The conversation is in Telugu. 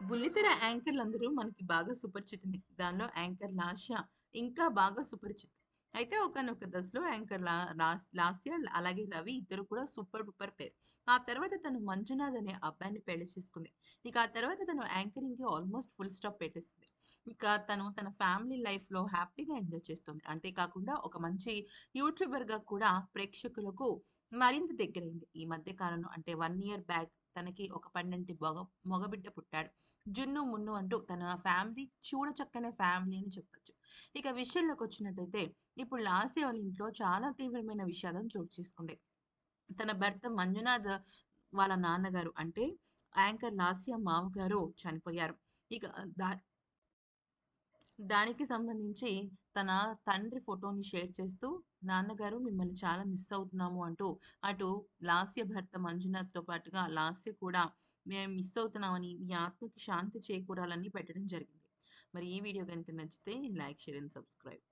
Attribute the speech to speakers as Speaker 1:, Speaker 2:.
Speaker 1: బుల్లితెర యాంకర్‌లందరూ మనకి బాగా సుపరిచితమే. దానిలో యాంకర్ లాస్య ఇంకా బాగా సుపరిచితం. అయితే ఒకనొక దశలో యాంకర్ లా లాస్ లాస్య అలాగే రవి ఇద్దరు కూడా సూపర్ డూపర్ పేరు ఆ తర్వాత తను మంజునాథ్ అనే అబ్బాయిని పెళ్ళి చేసుకుంది. ఇక ఆ తర్వాత తను యాంకరింగ్‌కి ఆల్మోస్ట్ ఫుల్ స్టాప్ పెట్టేసింది. ఇక తను తన ఫ్యామిలీ లైఫ్‌లో హ్యాపీగా ఎంజాయ్ చేస్తుంది. అంతే కాకుండా ఒక మంచి యూట్యూబర్‌గా కూడా ప్రేక్షకులకు మరింత దగ్గరైంది. ఈ మధ్య కాలంలో అంటే వన్ ఇయర్ బ్యాక్ తనకి ఒక పండంటి మగ మగబిడ్డ పుట్టాడు. జున్ను, మున్ను అంటూ తన ఫ్యామిలీ చూడచక్కనే ఫ్యామిలీ అని చెప్పొచ్చు. ఇక విషయంలోకి వచ్చినట్టయితే ఇప్పుడు లాస్య వాళ్ళ ఇంట్లో చాలా తీవ్రమైన విషాదం చోటు చేసుకుంది. తన భర్త మంజునాథ్ వాళ్ళ నాన్నగారు అంటే యాంకర్ లాస్య మామగారు చనిపోయారు. ఇక దా దానికి సంబంధించి తన తండ్రి ఫోటోని షేర్ చేస్తూ, "నాన్నగారు మిమ్మల్ని చాలా మిస్ అవుతున్నాము" అంటూ అటు లాస్య భర్త మంజునాథ్‌తో పాటుగా లాస్య కూడా "మేము మిస్ అవుతున్నామని, మీ ఆత్మకి శాంతి చేకూరాలని" పెట్టడం జరిగింది. మరి ఈ వీడియో కనుక నచ్చితే లైక్, షేర్ అండ్ సబ్స్క్రైబ్.